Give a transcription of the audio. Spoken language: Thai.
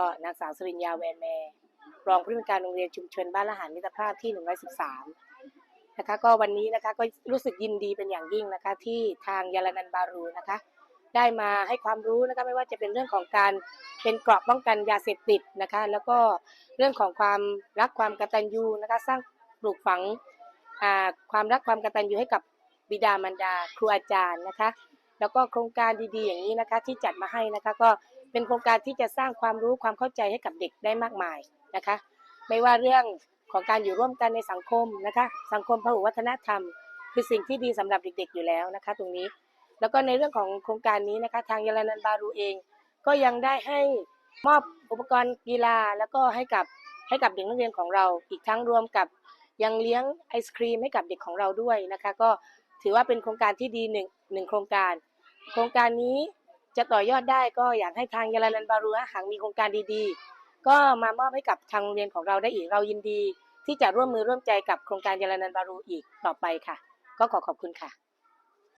ก็นางสาวสริญญาแวนแมร์รองผู้อำนวยการโรงเรียนชุมชนบ้านละหารมิตรภาพที่ 113 นะคะ ก็วันนี้นะคะก็รู้สึกยินดีเป็นอย่างยิ่งนะคะที่ทางยาลนันบารูนะคะ ได้มาให้ความรู้นะคะไม่ว่าจะเป็นเรื่องของการเป็นเกราะป้องกันยาเสพติดนะคะ แล้วก็เรื่องของความรักความกตัญญูนะคะ สร้างปลูกฝังความรักความกตัญญูให้กับบิดามารดาครูอาจารย์นะคะ แล้วก็โครงการดีๆอย่างนี้นะคะที่จัดมาให้นะคะก็ เป็นโครงการที่จะสร้างความรู้ความเข้าใจให้กับเด็กได้มากมายนะคะ ไม่ว่าเรื่องของการอยู่ร่วมกันในสังคมนะคะ สังคมพหุวัฒนธรรม คือสิ่งที่ดีสำหรับเด็กๆอยู่แล้วนะคะ ตรงนี้ แล้วก็ในเรื่องของโครงการนี้นะคะ ทางยาลานันบารูเอง ก็ยังได้ให้มอบอุปกรณ์กีฬา แล้วก็ให้กับให้กับเด็กนักเรียนของเรา อีกทั้งรวมกับยังเลี้ยงไอศครีมให้กับเด็กของเราด้วยนะคะ ก็ถือว่าเป็นโครงการที่ดีหนึ่งหนึ่งโครงการ โครงการนี้ จะต่อยอดได้ก็อยากให้ทางยาลานันบารูหางมีโครงการดีๆ ก็มามอบให้กับทางโรงเรียนของเราได้อีกเรายินดี ที่จะร่วมมือร่วมใจกับโครงการยาลานันบารูอีกต่อไปค่ะ ก็ขอขอบคุณค่ะ